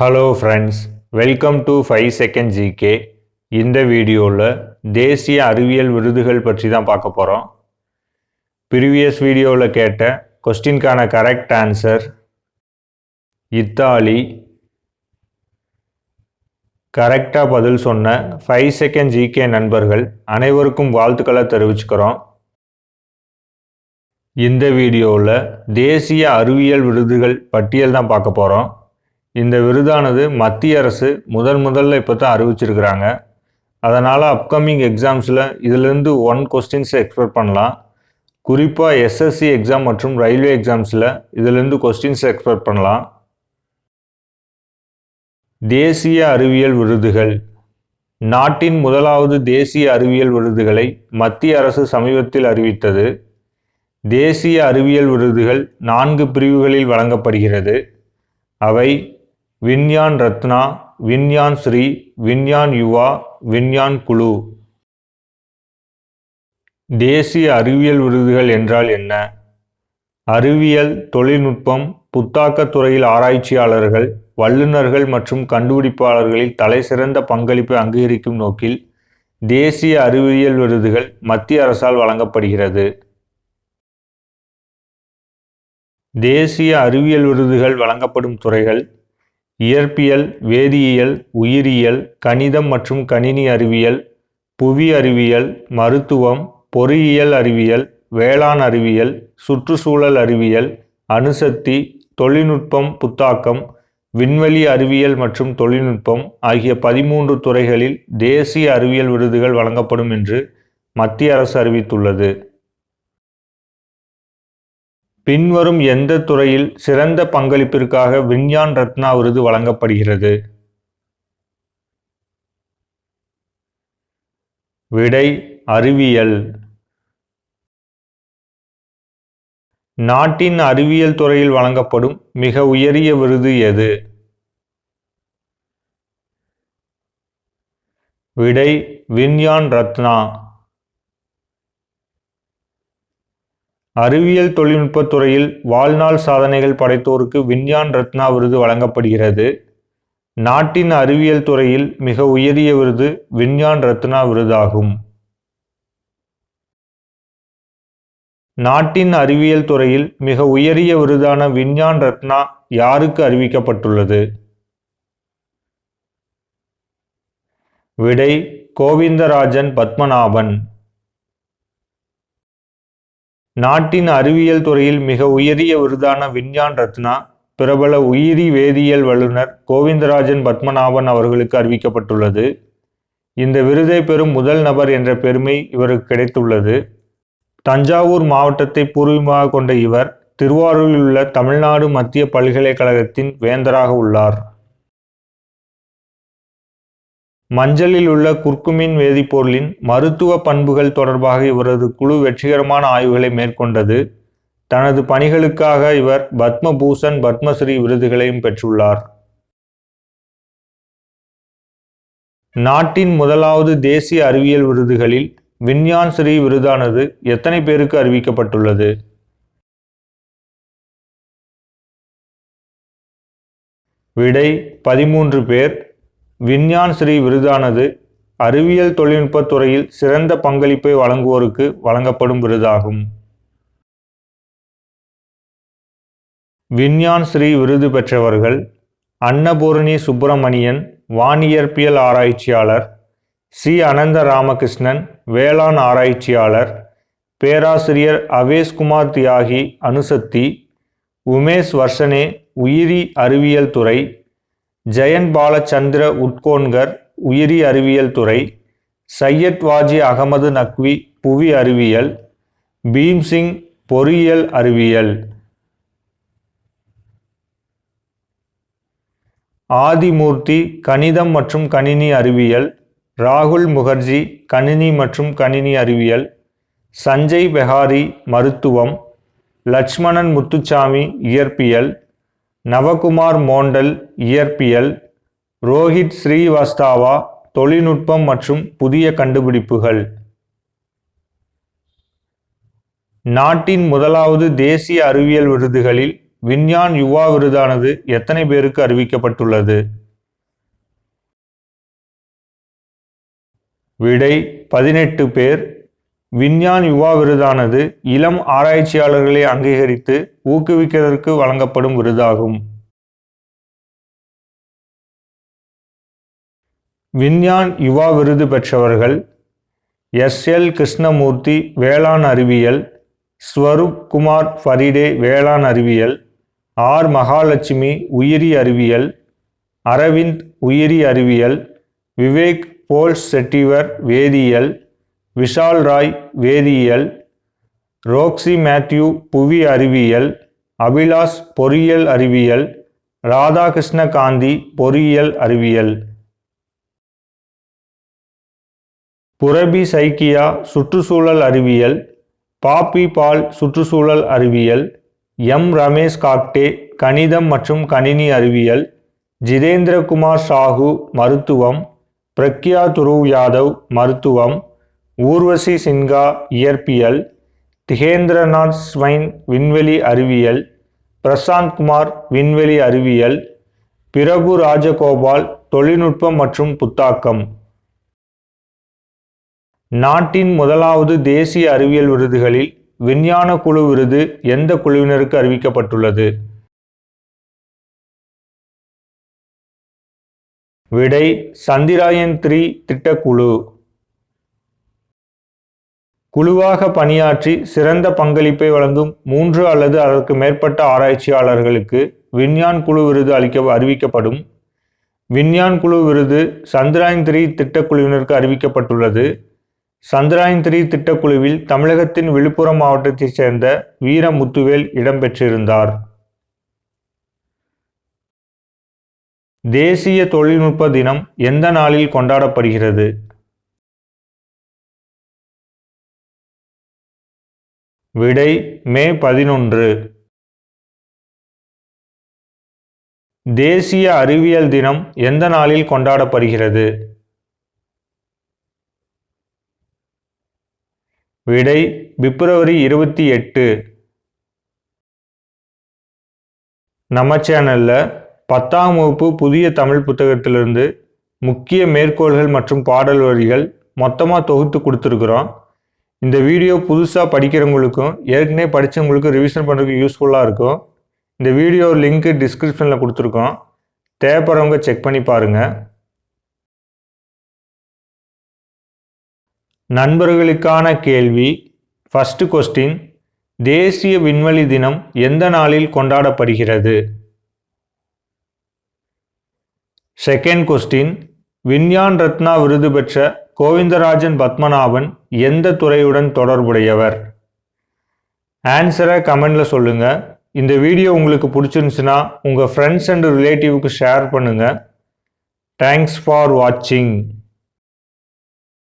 Hello friends welcome to five second GK இந்த வீடியோவில் தேசிய அறிவியல் விருதுகள் பற்றி தான் பார்க்க போகிறோம் ப்ரீவியஸ் வீடியோவில் கேட்ட கொஸ்டின்கான கரெக்ட் ஆன்சர் இத்தாலி. கரெக்டாக பதில் சொன்ன ஃபைவ் செகண்ட் ஜிகே நண்பர்கள் அனைவருக்கும் வாழ்த்துக்களை தெரிவிச்சுக்கிறோம். இந்த வீடியோவில் தேசிய அறிவியல் விருதுகள் பட்டியல் தான் பார்க்க போகிறோம் இந்த விருதானது மத்திய அரசு முதல் முதல்ல இப்போ தான் அறிவிச்சிருக்கிறாங்க. அதனால் அப்கமிங் எக்ஸாம்ஸில் இதிலிருந்து ஒன் கொஸ்டின்ஸை எக்ஸ்பெக்ட் பண்ணலாம். குறிப்பாக எஸ்எஸ்சி எக்ஸாம் மற்றும் ரயில்வே எக்ஸாம்ஸில் இதிலிருந்து கொஸ்டின்ஸ் எக்ஸ்பெக்ட் பண்ணலாம். தேசிய அறிவியல் விருதுகள். நாட்டின் முதலாவது தேசிய அறிவியல் விருதுகளை மத்திய அரசு சமீபத்தில் அறிவித்தது. தேசிய அறிவியல் விருதுகள் நான்கு பிரிவுகளில் வழங்கப்படுகிறது. அவை விஞ்ஞான் ரத்னா விஞ்ஞான் ஸ்ரீ விஞ்ஞான் யுவா விஞ்ஞான் குழு. தேசிய அறிவியல் விருதுகள் என்றால் என்ன? அறிவியல் தொழில்நுட்பம் புத்தாக்கத் துறையில் ஆராய்ச்சியாளர்கள் வல்லுநர்கள் மற்றும் கண்டுபிடிப்பாளர்களில் தலைசிறந்த பங்களிப்பை அங்கீகரிக்கும் நோக்கில் தேசிய அறிவியல் விருதுகள் மத்திய அரசால் வழங்கப்படுகிறது. தேசிய அறிவியல் விருதுகள் வழங்கப்படும் துறைகள் இயற்பியல் வேதியியல் உயிரியல் கணிதம் மற்றும் கணினி அறிவியல் புவி அறிவியல் மருத்துவம் பொறியியல் அறிவியல் வேளாண் அறிவியல் சுற்றுச்சூழல் அறிவியல் அணுசக்தி தொழில்நுட்பம் புத்தாக்கம் விண்வெளி அறிவியல் மற்றும் தொழில்நுட்பம் ஆகிய பதிமூன்று துறைகளில் தேசிய அறிவியல் விருதுகள் வழங்கப்படும் என்று மத்திய அரசு அறிவித்துள்ளது. பின்வரும் எந்த துறையில் சிறந்த பங்களிப்பிற்காக விஞ்ஞான் ரத்னா விருது வழங்கப்படுகிறது? விடை அறிவியல். நாட்டின் அறிவியல் துறையில் வழங்கப்படும் மிக உயரிய விருது எது? விடை விஞ்ஞான் ரத்னா. அறிவியல் தொழில்நுட்பத் துறையில் வாழ்நாள் சாதனைகள் படைத்தோருக்கு விஞ்ஞான் ரத்னா விருது வழங்கப்படுகிறது. நாட்டின் அறிவியல் துறையில் மிக உயரிய விருது விஞ்ஞான் ரத்னா விருதாகும். நாட்டின் அறிவியல் துறையில் மிக உயரிய விருதான விஞ்ஞான் ரத்னா யாருக்கு அறிவிக்கப்பட்டுள்ளது? விடை கோவிந்தராஜன் பத்மநாபன். நாட்டின் அறிவியல் துறையில் மிக உயரிய விருதான விஞ்ஞான் ரத்னா பிரபல உயிரி வேதியியல் வல்லுநர் கோவிந்தராஜன் பத்மநாபன் அவர்களுக்கு அறிவிக்கப்பட்டுள்ளது. இந்த விருதை பெறும் முதல் நபர் என்ற பெருமை இவருக்கு கிடைத்துள்ளது. தஞ்சாவூர் மாவட்டத்தை பூர்வீகமாக கொண்ட இவர் திருவாரூரில் உள்ள தமிழ்நாடு மத்திய பல்கலைக்கழகத்தின் வேந்தராக உள்ளார். மஞ்சளில் உள்ள குர்குமின் வேதிப்பொருளின் மருத்துவ பண்புகள் தொடர்பாக இவரது குழு வெற்றிகரமான ஆய்வுகளை மேற்கொண்டது. தனது பணிகளுக்காக இவர் பத்மபூஷன் பத்மஸ்ரீ விருதுகளையும் பெற்றுள்ளார். நாட்டின் முதலாவது தேசிய அறிவியல் விருதுகளில் விஞ்ஞான் ஸ்ரீ விருதானது எத்தனை பேருக்கு அறிவிக்கப்பட்டுள்ளது? விடை பதிமூன்று பேர். விஞ்ஞான் ஸ்ரீ விருதானது அறிவியல் தொழில்நுட்பத் துறையில் சிறந்த பங்களிப்பை வழங்குவோருக்கு வழங்கப்படும் விருதாகும். விஞ்ஞான் ஸ்ரீ விருது பெற்றவர்கள் அன்னபூரணி சுப்பிரமணியன் வானியற்பியல் ஆராய்ச்சியாளர் சி. அனந்த ராமகிருஷ்ணன் வேளாண் ஆராய்ச்சியாளர் பேராசிரியர் அவேஷ்குமார் தியாகி அணுசக்தி உமேஷ் வர்ஷனே உயிரி அறிவியல் துறை ஜெயன் பாலச்சந்திர உட்கோன்கர் உயிரி அறிவியல் துறை சையத் வாஜி அகமது நக்வி புவி அறிவியல் பீம்சிங் பொறியியல் அறிவியல். ஆதிமூர்த்தி கணிதம் மற்றும் கணினி அறிவியல் ராகுல் முகர்ஜி கணினி மற்றும் கணினி அறிவியல் சஞ்சய் பெஹாரி மருத்துவம் லட்சுமணன் முத்துச்சாமி இயற்பியல் நவகுமார் மோண்டல் இயற்பியல் ரோஹித் ஸ்ரீவாஸ்தாவா தொழில்நுட்பம் மற்றும் புதிய கண்டுபிடிப்புகள். நாட்டின் முதலாவது தேசிய அறிவியல் விருதுகளில் விஞ்ஞான் யுவா விருதானது எத்தனை பேருக்கு அறிவிக்கப்பட்டுள்ளது? விடை பதினெட்டு பேர். விஞ்ஞான் யுவா விருதானது இளம் ஆராய்ச்சியாளர்களை அங்கீகரித்து ஊக்குவிக்கிறதற்கு வழங்கப்படும் விருதாகும். விஞ்ஞான் யுவா விருது பெற்றவர்கள் எஸ். எல். கிருஷ்ணமூர்த்தி வேளாண் அறிவியல் ஸ்வரூப் குமார் ஃபரிடே வேளாண் அறிவியல் ஆர். மகாலட்சுமி உயிரி அறிவியல் அரவிந்த் உயிரி அறிவியல் விவேக் போல் செட்டிவர் வேதியியல் விஷால் ராய் வேதியியல் ரோக்ஸி மேத்யூ புவி அறிவியல் அபிலாஷ் பொறியியல் அறிவியல் ராதாகிருஷ்ண காந்தி பொறியியல் அறிவியல். புரபி சைக்கியா சுற்றுச்சூழல் அறிவியல் பாப்பி பால் சுற்றுச்சூழல் அறிவியல் எம் ரமேஷ் காக்டே கணிதம் மற்றும் கணினி அறிவியல் ஜிதேந்திரகுமார் சாஹு மருத்துவம் பிரக்யா துருவ் யாதவ் மருத்துவம் ஊர்வசி சின்ஹா இயற்பியல் திகேந்திரநாத் ஸ்வைன் விண்வெளி அறிவியல் பிரசாந்த் குமார் விண்வெளி அறிவியல் பிறகு ராஜகோபால் தொழில்நுட்பம் மற்றும் புத்தாக்கம். நாட்டின் முதலாவது தேசிய அறிவியல் விருதுகளில் விஞ்ஞான குழு விருது எந்த குழுவினருக்கு அறிவிக்கப்பட்டுள்ளது? விடை சந்திராயன் த்ரீ திட்டக்குழு. குழுவாக பணியாற்றி சிறந்த பங்களிப்பை வழங்கும் மூன்று அல்லது அதற்கு மேற்பட்ட ஆராய்ச்சியாளர்களுக்கு விஞ்ஞான் குழு விருது அளிக்க அறிவிக்கப்படும். விஞ்ஞான் குழு விருது சந்திராயன் த்ரீ திட்டக்குழுவினருக்கு அறிவிக்கப்பட்டுள்ளது. சந்திராயன் த்ரீ திட்டக்குழுவில் தமிழகத்தின் விழுப்புரம் மாவட்டத்தைச் சேர்ந்த வீரமுத்துவேல் இடம்பெற்றிருந்தார். தேசிய தொழில்நுட்ப தினம் எந்த நாளில் கொண்டாடப்படுகிறது? விடை மே பதினொன்று. தேசிய அறிவியல் தினம் எந்த நாளில் கொண்டாடப்படுகிறது? விடை பிப்ரவரி இருபத்தி எட்டு. நம்ம சேனலில் பத்தாம் வகுப்பு புதிய தமிழ் புத்தகத்திலிருந்து முக்கிய மேற்கோள்கள் மற்றும் பாடல் வரிகள் மொத்தமாக தொகுத்து கொடுத்துருக்குறோம். இந்த வீடியோ புதுசாக படிக்கிறவங்களுக்கும் ஏற்கனவே படித்தவங்களுக்கும் ரிவிஷன் பண்ணுறதுக்கு யூஸ்ஃபுல்லாக இருக்கும். இந்த வீடியோ லிங்க்கு டிஸ்கிரிப்ஷனில் கொடுத்துருக்கோம். தேவைப்படுறவங்க செக் பண்ணி பாருங்கள் நண்பர்களுக்கான கேள்வி. ஃபஸ்ட்டு கொஸ்டின் தேசிய விண்வெளி தினம் எந்த நாளில் கொண்டாடப்படுகிறது? செகண்ட் கொஸ்டின் விஞ்ஞான் ரத்னா விருது பெற்ற கோவிந்தராஜன் பத்மநாபன் எந்த துறையுடன் தொடர்புடையவர்? ஆன்சரை கமெண்டில் சொல்லுங்கள் இந்த வீடியோ உங்களுக்கு பிடிச்சிருந்துச்சுன்னா உங்கள் ஃப்ரெண்ட்ஸ் அண்ட் ரிலேட்டிவ்க்கு ஷேர் பண்ணுங்கள் தேங்க்ஸ் ஃபார் வாட்சிங்